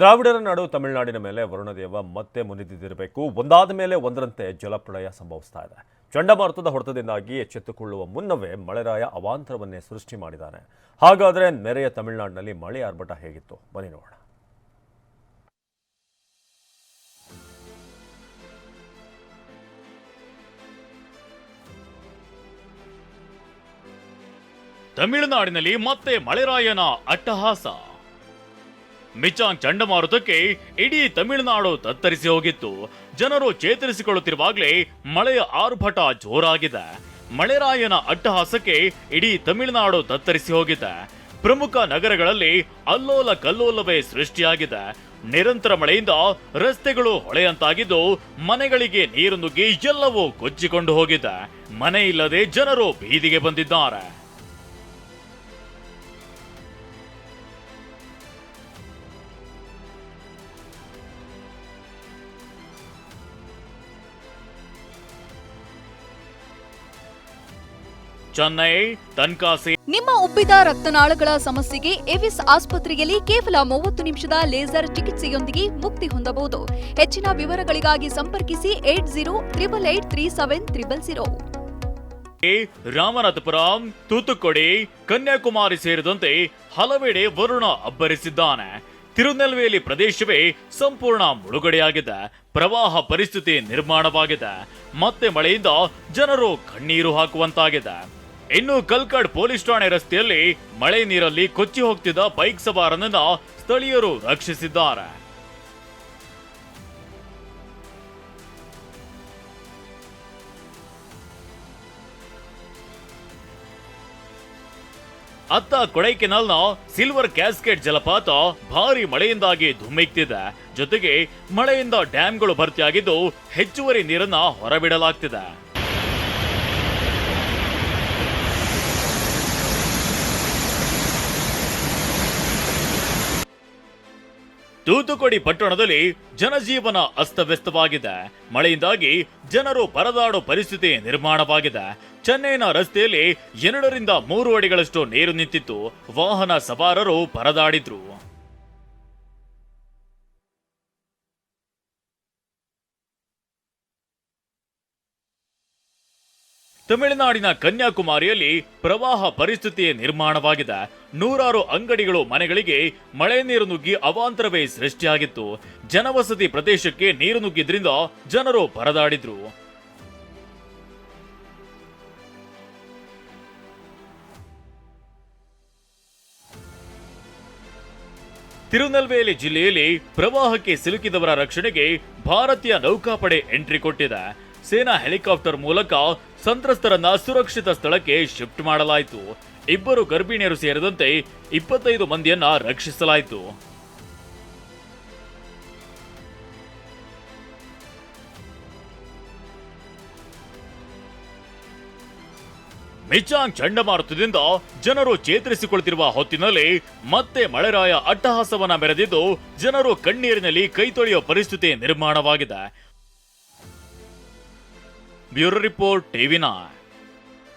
ದ್ರಾವಿಡರ ನಾಡು ತಮಿಳುನಾಡಿನ ಮೇಲೆ ವರುಣದೇವ ಮತ್ತೆ ಮುನಿದಿರಬೇಕು ಒಂದಾದ ಮೇಲೆ ಒಂದರಂತೆ ಜಲಪ್ರಳಯ ಸಂಭವಿಸ್ತಾ ಇದೆ. ಚಂಡಮಾರುತದ ಹೊಡೆತದಿಂದಾಗಿ ಎಚ್ಚೆತ್ತುಕೊಳ್ಳುವ ಮುನ್ನವೇ ಮಳೆರಾಯ ಅವಾಂತರವನ್ನೇ ಸೃಷ್ಟಿ ಮಾಡಿದ್ದಾನೆ. ಹಾಗಾದರೆ ನೆರೆಯ ತಮಿಳುನಾಡಿನಲ್ಲಿ ಮಳೆ ಆರ್ಭಟ ಹೇಗಿತ್ತು? ಬನ್ನಿ ನೋಡೋಣ. ತಮಿಳುನಾಡಿನಲ್ಲಿ ಮತ್ತೆ ಮಳೆರಾಯನ ಅಟ್ಟಹಾಸ. ಮಿಚಾಂಗ್ ಚಂಡಮಾರುತಕ್ಕೆ ಇಡೀ ತಮಿಳುನಾಡು ತತ್ತರಿಸಿ ಹೋಗಿತ್ತು. ಜನರು ಚೇತರಿಸಿಕೊಳ್ಳುತ್ತಿರುವಾಗಲೇ ಮಳೆಯ ಆರ್ಭಟ ಜೋರಾಗಿದೆ. ಮಳೆರಾಯನ ಅಟ್ಟಹಾಸಕ್ಕೆ ಇಡೀ ತಮಿಳುನಾಡು ತತ್ತರಿಸಿ ಹೋಗಿದೆ. ಪ್ರಮುಖ ನಗರಗಳಲ್ಲಿ ಅಲ್ಲೋಲ ಕಲ್ಲೋಲವೇ ಸೃಷ್ಟಿಯಾಗಿದೆ. ನಿರಂತರ ಮಳೆಯಿಂದ ರಸ್ತೆಗಳು ಹೊಳೆಯಂತಾಗಿದ್ದು ಮನೆಗಳಿಗೆ ನೀರು ನುಗ್ಗಿ ಎಲ್ಲವೂ ಕೊಚ್ಚಿಕೊಂಡು ಹೋಗಿದೆ. ಮನೆ ಇಲ್ಲದೆ ಜನರು ಬೀದಿಗೆ ಬಂದಿದ್ದಾರೆ. ಚೆನ್ನೈ ತನ್ಕಾಸಿ. ನಿಮ್ಮ ಉಬ್ಬಿದ ರಕ್ತನಾಳಗಳ ಸಮಸ್ಯೆಗೆ ಎವಿಸ್ ಆಸ್ಪತ್ರೆಯಲ್ಲಿ ಕೇವಲ ಮೂವತ್ತು ನಿಮಿಷದ ಲೇಸರ್ ಚಿಕಿತ್ಸೆಯೊಂದಿಗೆ ಮುಕ್ತಿ ಹೊಂದಬಹುದು. ಹೆಚ್ಚಿನ ವಿವರಗಳಿಗಾಗಿ ಸಂಪರ್ಕಿಸಿ eight zero triple eight three seven triple zero. Ramanathapuram Thoothukudi Kanyakumari ಸೇರಿದಂತೆ ಹಲವೆಡೆ ವರುಣ ಅಬ್ಬರಿಸಿದ್ದಾನೆ. ತಿರುನೆಲ್ವೇಲಿ ಪ್ರದೇಶವೇ ಸಂಪೂರ್ಣ ಮುಳುಗಡೆಯಾಗಿದೆ. ಪ್ರವಾಹ ಪರಿಸ್ಥಿತಿ ನಿರ್ಮಾಣವಾಗಿದೆ. ಮತ್ತೆ ಮಳೆಯಿಂದ ಜನರು ಕಣ್ಣೀರು ಹಾಕುವಂತಾಗಿದೆ. ಇನ್ನು ಕಲ್ಕಡ್ ಪೊಲೀಸ್ ಠಾಣೆ ರಸ್ತೆಯಲ್ಲಿ ಮಳೆ ನೀರಲ್ಲಿ ಕೊಚ್ಚಿ ಹೋಗ್ತಿದ್ದ ಬೈಕ್ ಸವಾರನನ್ನ ಸ್ಥಳೀಯರು ರಕ್ಷಿಸಿದ್ದಾರೆ. ಅತ್ತ ಕೊಡೈಕೆನಾಲ್ನ ಸಿಲ್ವರ್ ಕ್ಯಾಸ್ಕೆಟ್ ಜಲಪಾತ ಭಾರಿ ಮಳೆಯಿಂದಾಗಿ ಧುಮ್ಮಿಕ್ತಿದೆ. ಜೊತೆಗೆ ಮಳೆಯಿಂದ ಡ್ಯಾಂಗಳು ಭರ್ತಿಯಾಗಿದ್ದು ಹೆಚ್ಚುವರಿ ನೀರನ್ನ ಹೊರಬಿಡಲಾಗ್ತಿದೆ. ತೂತುಕೊಡಿ ಪಟ್ಟಣದಲ್ಲಿ ಜನಜೀವನ ಅಸ್ತವ್ಯಸ್ತವಾಗಿದೆ. ಮಳೆಯಿಂದಾಗಿ ಜನರು ಪರದಾಡೋ ಪರಿಸ್ಥಿತಿ ನಿರ್ಮಾಣವಾಗಿದೆ. ಚೆನ್ನೈನ ರಸ್ತೆಯಲ್ಲಿ ಎರಡರಿಂದ ಮೂರು ಅಡಿಗಳಷ್ಟು ನೀರು ನಿಂತಿತ್ತು. ವಾಹನ ಸವಾರರು ಪರದಾಡಿದ್ರು. ತಮಿಳುನಾಡಿನ ಕನ್ಯಾಕುಮಾರಿಯಲ್ಲಿ ಪ್ರವಾಹ ಪರಿಸ್ಥಿತಿ ನಿರ್ಮಾಣವಾಗಿದೆ. ನೂರಾರು ಅಂಗಡಿಗಳು ಮನೆಗಳಿಗೆ ಮಳೆ ನೀರು ನುಗ್ಗಿ ಅವಾಂತರವೇ ಸೃಷ್ಟಿಯಾಗಿತ್ತು. ಜನವಸತಿ ಪ್ರದೇಶಕ್ಕೆ ನೀರು ನುಗ್ಗಿದ್ರಿಂದ ಜನರು ಪರದಾಡಿದ್ರು. ತಿರುನೆಲ್ವೇಲಿ ಜಿಲ್ಲೆಯಲ್ಲಿ ಪ್ರವಾಹಕ್ಕೆ ಸಿಲುಕಿದವರ ರಕ್ಷಣೆಗೆ ಭಾರತೀಯ ನೌಕಾಪಡೆ ಎಂಟ್ರಿ ಕೊಟ್ಟಿದೆ. ಸೇನಾ ಹೆಲಿಕಾಪ್ಟರ್ ಮೂಲಕ ಸಂತ್ರಸ್ತರನ್ನ ಸುರಕ್ಷಿತ ಸ್ಥಳಕ್ಕೆ ಶಿಫ್ಟ್ ಮಾಡಲಾಯಿತು. ಇಬ್ಬರು ಗರ್ಭಿಣಿಯರು ಸೇರಿದಂತೆ ಇಪ್ಪತ್ತೈದು ಮಂದಿಯನ್ನ ರಕ್ಷಿಸಲಾಯಿತು. ಮಿಚಾಂಗ್ ಚಂಡಮಾರುತದಿಂದ ಜನರು ಚೇತರಿಸಿಕೊಳ್ತಿರುವ ಹೊತ್ತಿನಲ್ಲಿ ಮತ್ತೆ ಮಳೆರಾಯ ಅಟ್ಟಹಾಸವನ್ನ ಮೆರೆದಿದ್ದು ಜನರು ಕಣ್ಣೀರಿನಲ್ಲಿ ಕೈ ಪರಿಸ್ಥಿತಿ ನಿರ್ಮಾಣವಾಗಿದೆ. Bureau report TV nine.